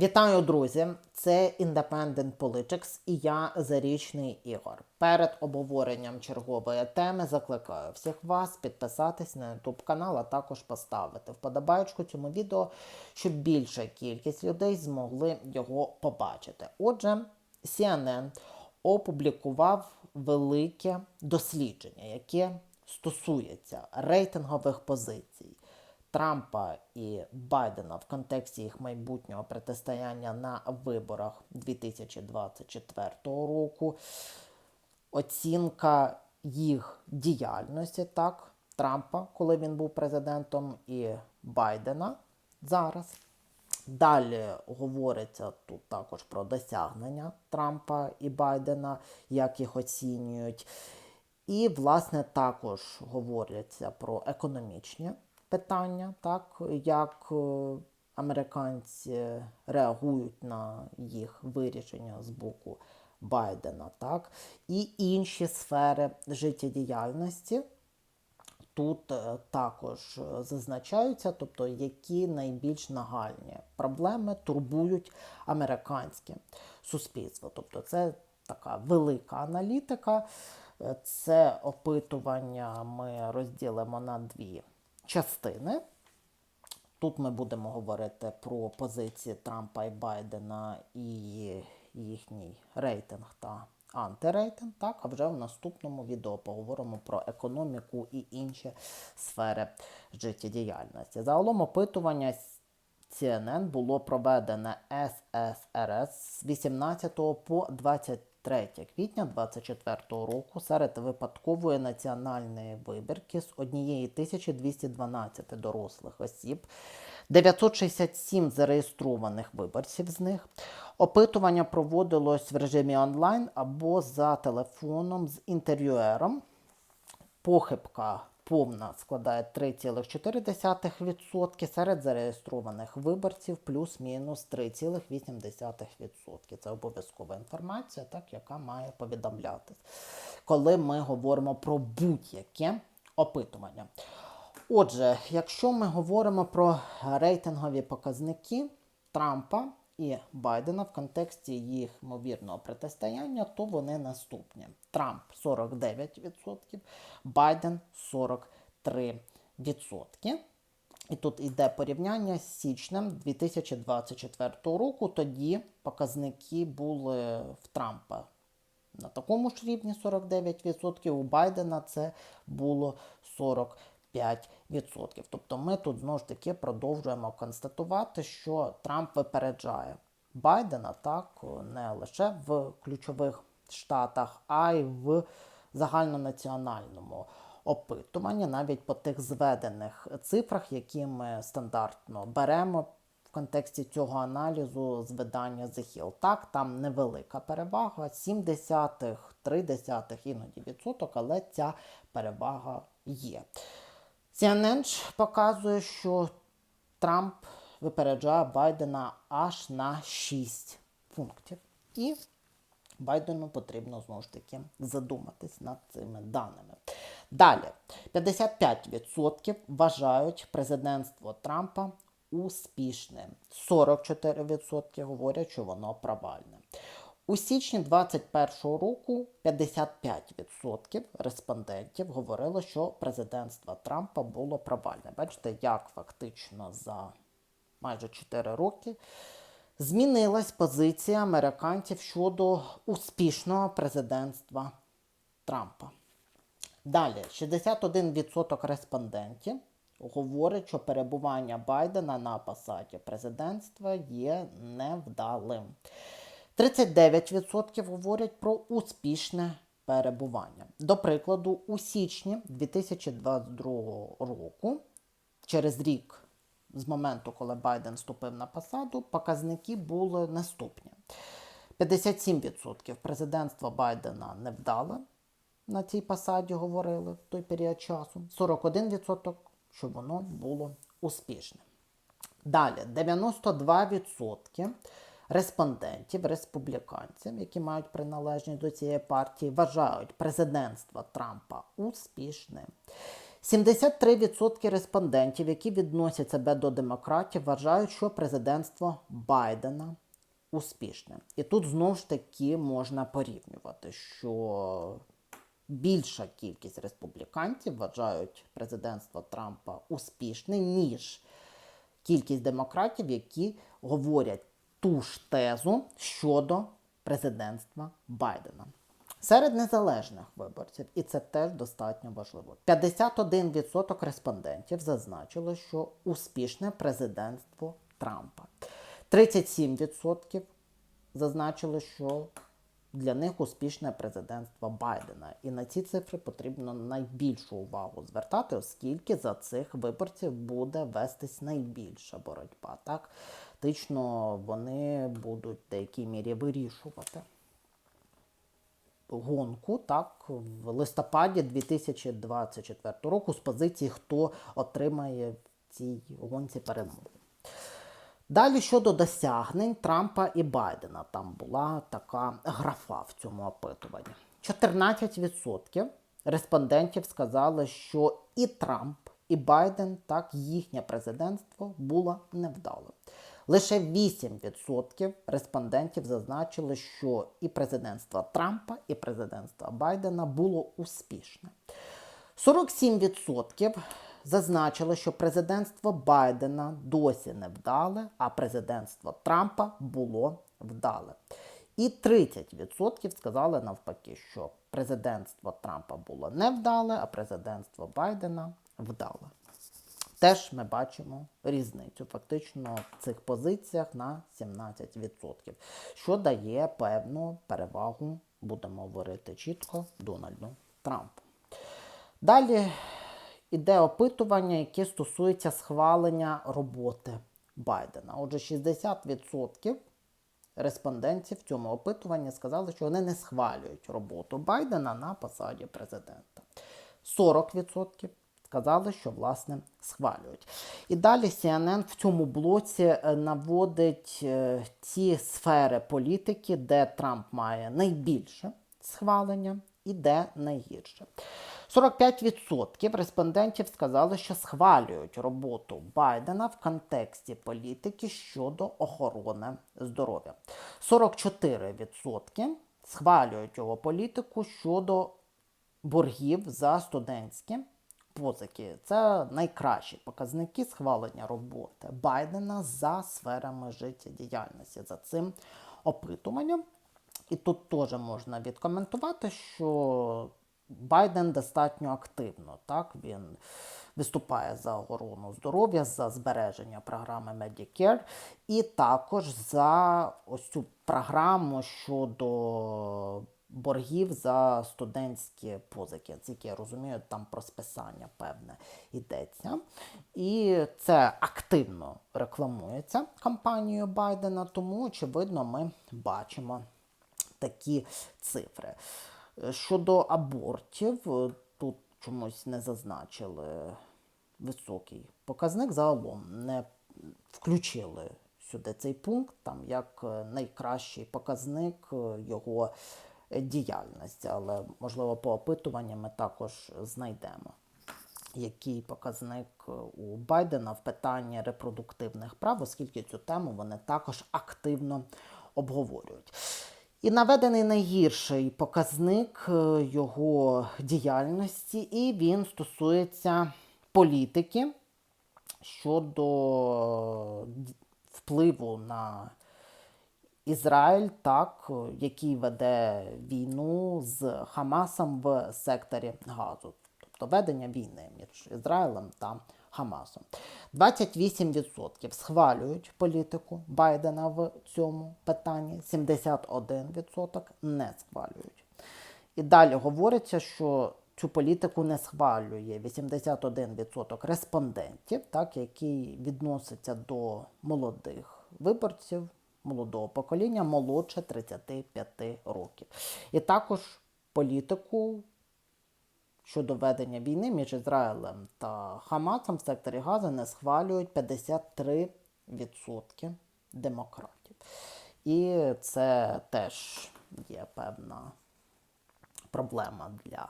Вітаю, друзі! Це Independent Politics і я Зарічний Ігор. Перед обговоренням чергової теми закликаю всіх вас підписатись на YouTube канал, а також поставити вподобайку цьому відео, щоб більша кількість людей змогли його побачити. Отже, CNN опублікував велике дослідження, яке стосується рейтингових позицій. Трампа і Байдена в контексті їх майбутнього протистояння на виборах 2024 року, оцінка їх діяльності, так, Трампа, коли він був президентом, і Байдена зараз. Далі говориться тут також про досягнення Трампа і Байдена, як їх оцінюють. І, власне, також говориться про економічні питання, так, як е, американці реагують на їх вирішення з боку Байдена, так, і інші сфери життєдіяльності. Тут е, також зазначаються, тобто які найбільш нагальні проблеми турбують американське суспільство. Тобто, це така велика аналітика, Е, це опитування ми розділимо на дві частини. Тут ми будемо говорити про позиції Трампа і Байдена і їхній рейтинг та антирейтинг. Так, а вже в наступному відео поговоримо про економіку і інші сфери життєдіяльності. Загалом опитування CNN було проведене ССРС з 18 по 23 3 квітня 2024 року серед випадкової національної вибірки з 1212 дорослих осіб, 967 зареєстрованих виборців з них. Опитування проводилось в режимі онлайн або за телефоном з інтерв'юером. Похибка повна складає 3,4% серед зареєстрованих виборців плюс-мінус 3,8%. Це обов'язкова інформація, так, яка має повідомлятись, коли ми говоримо про будь-яке опитування. Отже, якщо ми говоримо про рейтингові показники Трампа і Байдена в контексті їх ймовірного протистояння, то вони наступні. Трамп 49%, Байден 43%. І тут йде порівняння з січнем 2024 року. Тоді показники були в Трампа на такому ж рівні 49%, у Байдена це було 40%. 5%. Тобто ми тут знову ж таки продовжуємо констатувати, що Трамп випереджає Байдена так не лише в ключових штатах, а й в загальнонаціональному опитуванні, навіть по тих зведених цифрах, які ми стандартно беремо. В контексті цього аналізу з видання The Hill. Так, там невелика перевага, 0,3 іноді відсоток, але ця перевага є. CNN показує, що Трамп випереджає Байдена аж на 6 пунктів. І Байдену потрібно знову ж таки задуматись над цими даними. Далі, 55% вважають президентство Трампа успішним. 44% говорять, що воно провальне. У січні 2021 року 55% респондентів говорили, що президентство Трампа було провальне. Бачите, як фактично за майже 4 роки змінилась позиція американців щодо успішного президентства Трампа. Далі, 61% респондентів говорить, що перебування Байдена на посаді президентства є невдалим. 39% говорять про успішне перебування. До прикладу, у січні 2022 року, через рік з моменту, коли Байден вступив на посаду, показники були наступні. 57% президентства Байдена невдале на цій посаді говорили в той період часу. 41%, що воно було успішне. Далі 92% респондентів, республіканців, які мають приналежність до цієї партії, вважають президентство Трампа успішним. 73% респондентів, які відносять себе до демократів, вважають, що президентство Байдена успішне. І тут знову ж таки можна порівнювати, що більша кількість республіканців вважають президентство Трампа успішним, ніж кількість демократів, які говорять ту ж тезу щодо президентства Байдена. Серед незалежних виборців, і це теж достатньо важливо. 51% респондентів зазначили, що успішне президентство Трампа. 37% зазначили, що для них успішне президентство Байдена. І на ці цифри потрібно найбільшу увагу звертати, оскільки за цих виборців буде вестись найбільша боротьба. Так, Фактично вони будуть в деякій мірі вирішувати гонку так, в листопаді 2024 року з позиції, хто отримає в цій гонці перемогу. Далі щодо досягнень Трампа і Байдена, там була така графа в цьому опитуванні. 14% респондентів сказали, що і Трамп, і Байден, так їхнє президентство було невдалим. Лише 8% респондентів зазначили, що і президентство Трампа, і президентство Байдена було успішне. 47% зазначили, що президентство Байдена досі не вдале, а президентство Трампа було вдале. І 30% сказали навпаки, що президентство Трампа було невдале, а президентство Байдена вдале. Теж ми бачимо різницю фактично в цих позиціях на 17%, що дає певну перевагу, будемо говорити чітко, Дональду Трампу. Далі іде опитування, яке стосується схвалення роботи Байдена. Отже, 60% респондентів в цьому опитуванні сказали, що вони не схвалюють роботу Байдена на посаді президента. 40% сказали, що власне схвалюють. І далі CNN в цьому блоці е, наводить е, ті сфери політики, де Трамп має найбільше схвалення і де найгірше. 45% респондентів сказали, що схвалюють роботу Байдена в контексті політики щодо охорони здоров'я. 44% схвалюють його політику щодо боргів за студентські позики. Це найкращі показники схвалення роботи Байдена за сферами життєдіяльності за цим опитуванням. І тут теж можна відкоментувати, що Байден достатньо активно. Так? Він виступає за охорону здоров'я, за збереження програми Medicare і також за ось цю програму щодо боргів за студентські позики. Тільки я розумію, там про списання певне йдеться. І це активно рекламується кампанією Байдена, тому, очевидно, ми бачимо такі цифри. Щодо абортів, тут чомусь не зазначили високий показник, загалом не включили сюди цей пункт, там як найкращий показник його діяльності, але, можливо, по опитуванням ми також знайдемо. Який показник у Байдена в питанні репродуктивних прав, оскільки цю тему вони також активно обговорюють. І наведений найгірший показник е, його діяльності, і він стосується політики щодо впливу на Ізраїль, так, який веде війну з Хамасом в секторі Газу, тобто ведення війни між Ізраїлем та Хамасом. 28% схвалюють політику Байдена в цьому питанні, 71% не схвалюють. І далі говориться, що цю політику не схвалює 81% респондентів, так, які відносяться до молодих виборців молодого покоління молодше 35 років. І також політику щодо ведення війни між Ізраїлем та Хамасом в секторі Гази не схвалюють 53% демократів. І це теж є певна проблема для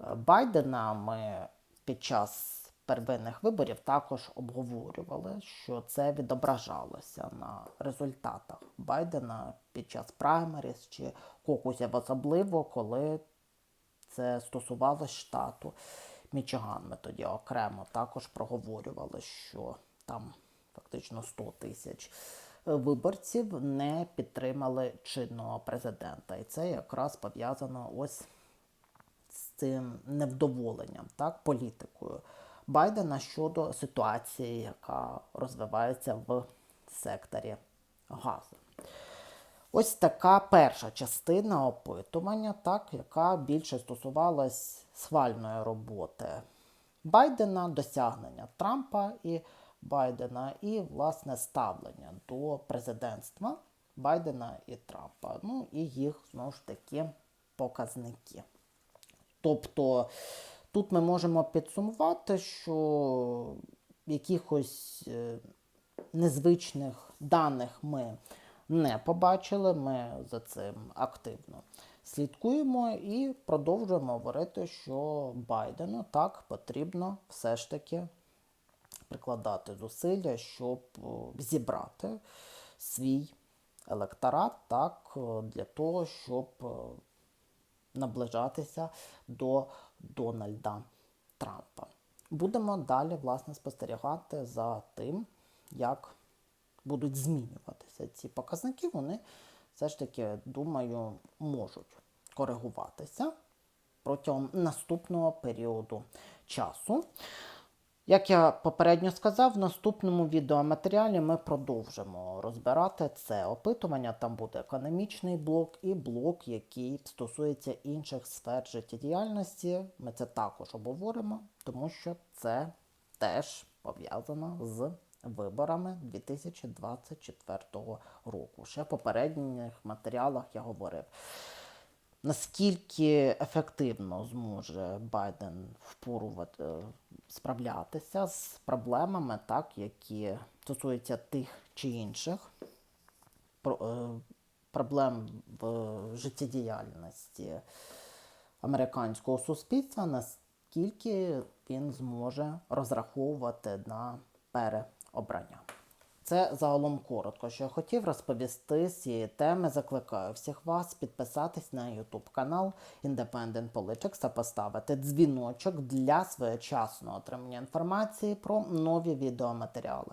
е, Байдена. Ми під час первинних виборів також обговорювали, що це відображалося на результатах Байдена під час праймеріс чи кокусів, особливо коли це стосувалося штату Мічиган. Ми тоді окремо також проговорювали, що там фактично 100 тисяч е, виборців не підтримали чинного президента. І це якраз пов'язано ось з цим невдоволенням, так, політикою Байдена щодо ситуації, яка розвивається в секторі газу. Ось така перша частина опитування, так, яка більше стосувалась схвальної роботи Байдена, досягнення Трампа і Байдена, і власне ставлення до президентства Байдена і Трампа. Ну і їх знову ж таки показники. Тобто тут ми можемо підсумувати, що якихось е, незвичних даних ми не побачили. Ми за цим активно слідкуємо і продовжуємо говорити, що Байдену так потрібно все ж таки прикладати зусилля, щоб зібрати свій електорат так, для того, щоб наближатися до Дональда Трампа. Будемо далі власне спостерігати за тим, як будуть змінюватися ці показники. Вони все ж таки, думаю, можуть коригуватися протягом наступного періоду часу. Як я попередньо сказав, в наступному відеоматеріалі ми продовжимо розбирати це опитування. Там буде економічний блок і блок, який стосується інших сфер життєдіяльності. Ми це також обговоримо, тому що це теж пов'язано з виборами 2024 року. Ще в попередніх матеріалах я говорив. Наскільки ефективно зможе Байден впорувати, справлятися з проблемами, так, які стосуються тих чи інших е, проблем в життєдіяльності американського суспільства, наскільки він зможе розраховувати на переобрання. Це загалом коротко, що я хотів розповісти з цієї теми. Закликаю всіх вас підписатись на YouTube канал Independent Politics та поставити дзвіночок для своєчасного отримання інформації про нові відеоматеріали.